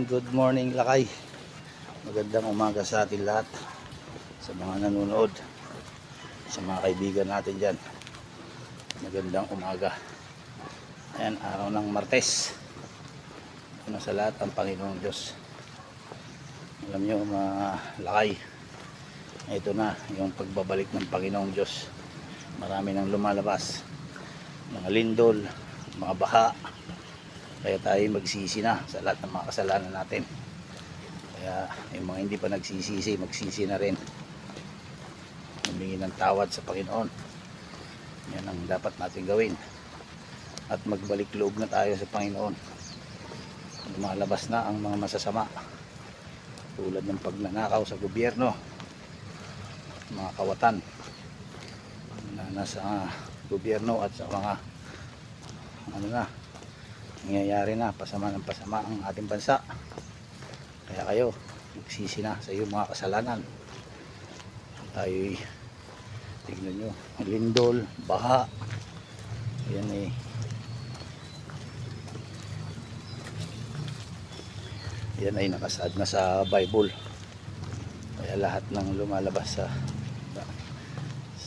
morning, good morning lakay. Magandang umaga sa atin lahat. Sa mga nanonood. Sa mga kaibigan natin dyan. Magandang umaga. Ayan, araw ng Martes. Una sa lahat ang Panginoong Diyos. Alam nyo mga lakay. Ito na yung pagbabalik ng Panginoong Diyos. Marami nang lumalabas. Mga lindol, mga baha, kaya tayo magsisi na sa lahat ng mga kasalanan natin. Kaya yung mga hindi pa nagsisisi, magsisi na rin. Humingi ng tawad sa Panginoon. Yan ang dapat natin gawin. At magbalik loob na tayo sa Panginoon. Lumalabas na ang mga masasama. Tulad ng pagnanakaw sa gobyerno. Mga kawatan na nasa gobyerno at sa mga ano na nangyayari na pasama ng pasama ang ating bansa. Kaya kayo magsisi na sa iyong mga kasalanan. Tayo tignan nyo lindol, baha. Yan eh. Yan ay nakasaad na sa Bible. Kaya lahat ng lumalabas sa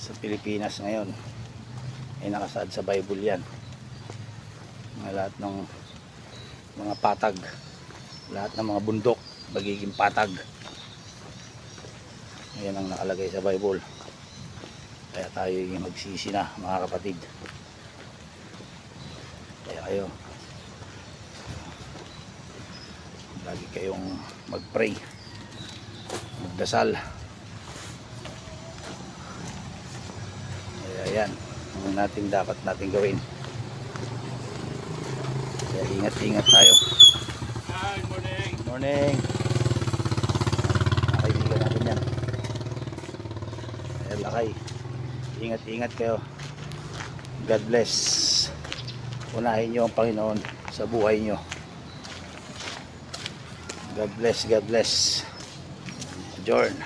sa Pilipinas ngayon ay nakasaad sa Bible yan lahat ng mga patag. Lahat ng mga bundok magiging patag. Yan ang nakalagay sa Bible. Kaya tayo yung magsisi na mga kapatid. Kaya kayo lagi kayong mag-pray magdasal. Kaya yan ang natin dapat natin gawin kaya ingat-ingat tayo. Good morning. Morning. Mga kaibigan natin yan. Kaya lakay. Ingat-ingat kayo. God bless. Unahin nyo ang Panginoon sa buhay nyo. God bless, God bless. Jorn.